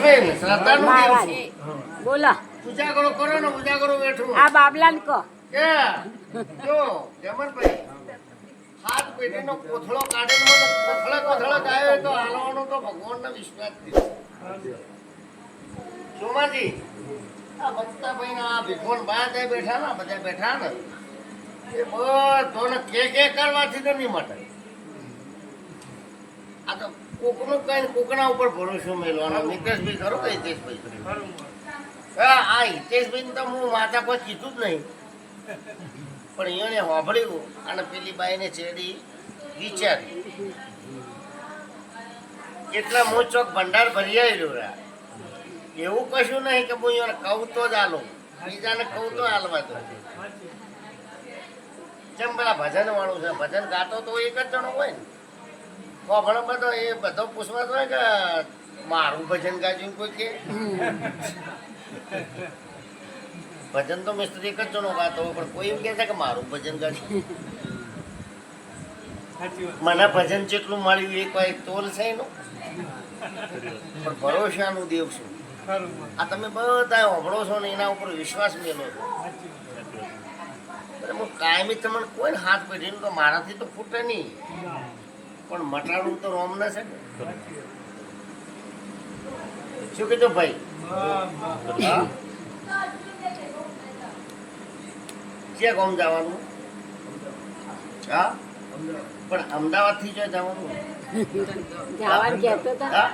અશ્વિન શ્રદ્ધાનું દેવ બોલો. ઉજાગરો કરો ને ઉજાગરો બેઠું. આ બાબલાન કો. કે? જો જમનભાઈ હાથ પેટીનો કોથળો મને કોથળે કોથળે ગાયો તો હાલવાનો તો ભગવાનનો વિશ્વાસ છે. સોમાજી આ બચતાભાઈ ના આ ભીખોન બા બેઠા ને બધા બેઠા ને એ બધોને કે કે કરવાથી તો નહીં મટે તો કોકનું કઈ કોકના ઉપર ભરોસો મેળવાનો મિતેશભાઈ ખરો કે હિતેશભાઈ? હા આ હિતેશભાઈ તો હું માતા કોઈ કીધું જ નહીં. પણ એને હોભળ્યું અને પેલી બાઈને ચેડી વિચારી એટલા હું ચોક ભંડાર ભરી આવેલું રા. એવું કશું નહીં કે હું એને કહું તો જ આલો. બીજાને કહું તો હાલવા દો જેમ પેલા ભજન વાળું છે? ભજન ગાતો તો એક જ જણો હોય ને. કોભણો બધો એ બધો પૂછવા હોય કે મારું ભજન ગાજ્યું કોઈ કે. ભજન તો મિસ્ત્રી એક જ જણો ગાતો હોય પણ કોઈ એમ કહે છે કે મારું ભજન ગાજ્યું મને ભજન જેટલું મળ્યું એક વાર તોલ છે એનું. પણ ભરોસાનું દેવ છું. આ તમે બધા હોભળો છો ને એના ઉપર વિશ્વાસ મેલો છો. હું કાયમી તમને કોઈ હાથ પેઢીનું તો મારાથી તો ફૂટે નહીં. પણ મટાડું તો રોમ ના છે શું કીધું ભાઈ? ક્યાં ગામ જવાનું? હા? પણ અમદાવાદથી જો જવાનું. જવાનું કહેતો હતા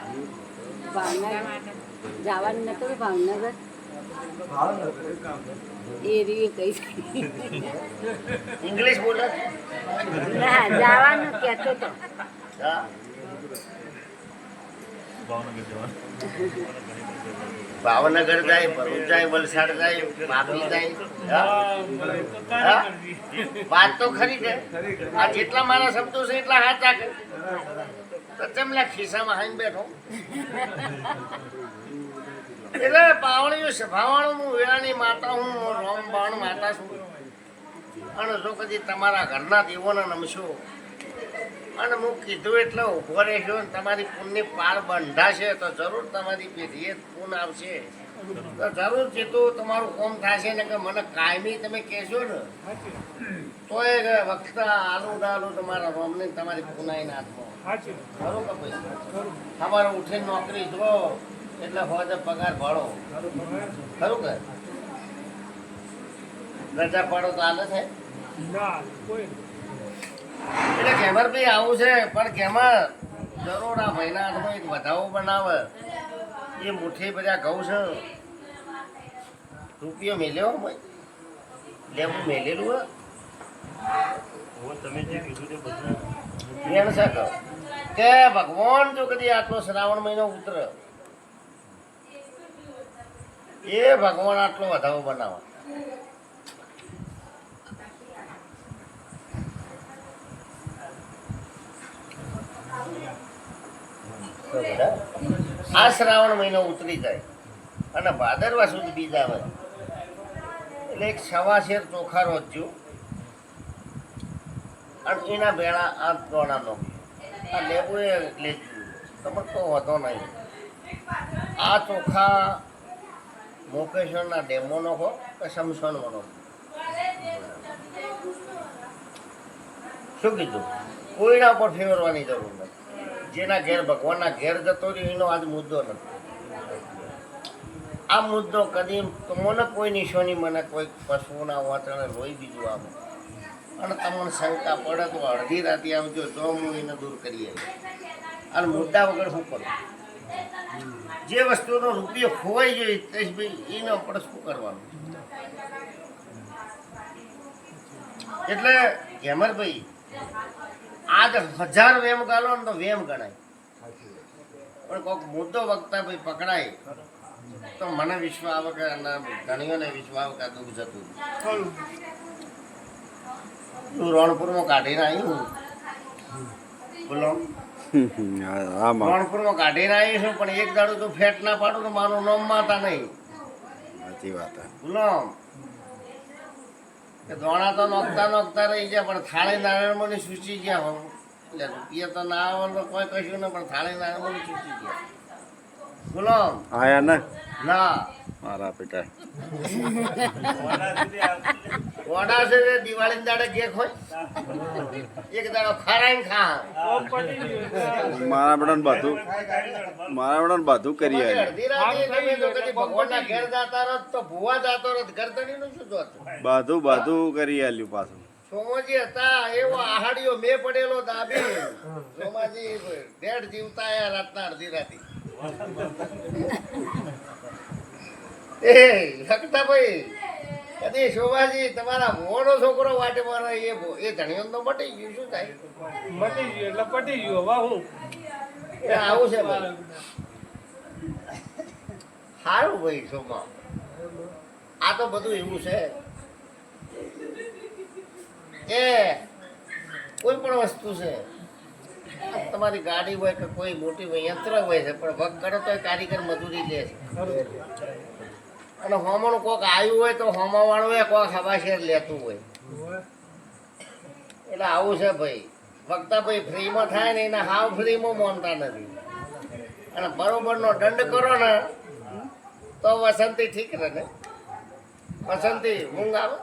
જવાનું નતો ભાવનગર. એ રીએ કઈ ઇંગ્લિશ બોલે? ના જવાનું કહેતો હતો ભાવનગર જાય, ભરૂચ જાય, વલસાડ જાય માપી જાય? વાત તો ખરી છે. આ જેટલા મારા શબ્દો છે એટલા હાચા કે તેમના ખિસ્સામાં હાઈને બેઠો? એટલે પાવણીઓ સભાવાળું હું વેળાની માતા હું, રોમ બાણ માતા છું. અને જો કદી તમારા ઘરના દેવોને નમશો અને હું કીધું એટલે ઊભો રહેશો ને તમારી પુણ્ય પાર બંધાશે તો જરૂર તમારી પેઢીએ પૂન આવશે. તો જરૂર જેટલું તમારું કોમ થશે ને કે મને કાયમી તમે કહેશો ને તો એ વખત આલુ ડાલુ તમારા રોમને તમારી પુનાઈ નાથમાં ખરું કે ભાઈ? તમારે ઉઠીને નોકરી જો એટલે હોજે પગાર ભળો. ખરું કે? રજા પાડો તો હાલે છે? એટલે કેમર ભાઈ આવું છે પણ કેમર આ ભાઈના હાથમાં એક વધાવો બનાવે. એ મુઠ્ઠી બધા ઘઉં છે રૂપિયો મેલ્યો ભાઈ લેવું મેલેલું હે છે કહો કે ભગવાન જો કદી આટલો શ્રાવણ મહિનો ઉતર એ ભગવાન આટલો વધાવો બનાવે. તો બધા આ શ્રાવણ મહિનો ઉતરી જાય અને ભાદરવા સુધી બીજ આવે. એટલે એક સવા શેર ચોખા રોજજો અને એના ભેળા આ દોણાનો આ લેબુ એ લેજો તમે તો વધો નહીં. આ ચોખા મોકેશ્વરના ડેમો નખો કે સમસણમાં નખો શું કીધું? કોઈના ઉપર ફેરવવાની જરૂર નથી. જેના ઘેર, ભગવાનના ઘેર જતો રહ્યો, એનો આજ મુદ્દો નથી. આ મુદ્દો કદી મને કોઈ નિશોની મને કોઈ પશુના વાતણે લોહી બીજું આવે અને તમને શંકા પડે તો અડધી રાતે આવજો તો હું એને દૂર કરી આવીશ અને મુદ્દા વગર શું કરું? જે વસ્તુનો રૂપિયો ખોવાઈ તે ભાઈ એનો આપણે શું કરવાનું? એટલે, ઘેમરભાઈ આજ હજાર વેમ ગાલો ને તો વેમ ગણાય. પણ કોઈક મુદ્દો વખતા ભાઈ પકડાય તો મને વિશ્વ આવે કે ના ધણીઓને વિશ્વ આવે દુઃખ જતું હું રણપુરમાં કાઢીને આવ્યું બોલો. આમાં. રણપુરમાં કાઢીને આવી છું પણ એક દાડો તો ફેટ ના પાડું તો મારું નામ માતા નહીં. સાચી વાત હે. કે દોણા તો નોખતા નોખતા રહી ગયા, પણ થાળી નારાયણમાં સૂચી ગયા. એટલે રૂપિયા તો ના આવે કોઈ કશું ને પણ થાળી નારાયણમાં સૂચી ગયા. ગુલામ. આયા ને? ના. મારા પિતા. ઓડા છે તે દિવાળી દાડે કેક હોય? એક દાડો ખરાઈ ખા. મારા બડન બધું. મારા બડન બધું કરી રાતે કદી ભગવાનના ઘેર જાતા રહો તો ભુવા જાતો રહો નું શું જોતું? બધું બધું કરી આલ્યું પાછું. સોમાજી હતા એવો આહાડીઓ મેં પડેલો દાબી. સોમાજી ડેઢ જીવતા આયા રાતના અડધી રાતી. એ લખતા ભાઈ કદી શોભાજી તમારા મોડો છોકરો વાટે મારે એ એ ધણીઓ તો મટી ગયું શું થાય? મટી ગયું એટલે પટી ગયું હવે હું? એ આવું છે સારું ભાઈ સોમા. આ તો બધું એવું છે. કે કોઈ પણ વસ્તુ છે. તમારી ગાડી હોય કે કોઈ મોટી યંત્ર હોય છે, પણ વગ કરે તો કારીગર મજૂરી લે છે. અને હોમણું કોક આવ્યું હોય તો હોમા વાળું હોય કોક હવાશેર લેતું હોય. એટલે આવું છે ભાઈ. વક્તા ભાઈ ફ્રીમાં થાય ને એને હાવ ફ્રીમાં માનતા નથી. અને બરોબરનો દંડ કરો ને, તો વસંતી ઠીક રહે ને. વસંતી ઊંઘ આવે?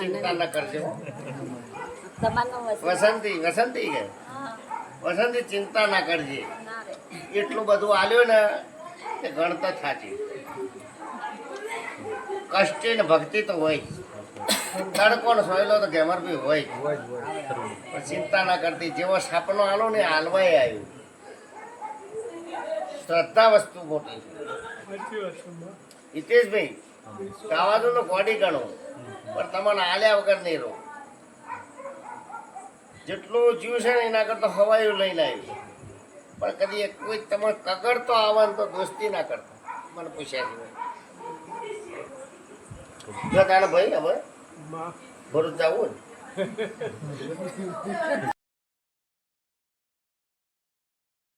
ચિંતા ન કરજો. વસંતી. વસંતી કે? વસંતી ચિંતા ના કરજે. એટલું બધું આલ્યું ને એ ગણતર થાચી કષ્ટી ને ભક્તિ તો હોય. તડકો ને સોયલો તો ગેમર બી હોય. પણ ચિંતા ના કરતી. જેવો સાપનો આલો ને હાલવાય આવ્યું. શ્રદ્ધા વસ્તુ મોટી. હિતેશભાઈ ગાવાનું તો ગણો. પણ તમને આલ્યા વગર નહીં રહો. જેટલું જીવ છે ને એના કરતા હવાયું લઈને આવ્યું પણ કદી કોઈ તમે કગડતો આવવાનું તો દોસ્તી ના કરતા. મને પૂછ્યા છે જો તારે ભાઈ હવે? ભરૂચ જવું ને?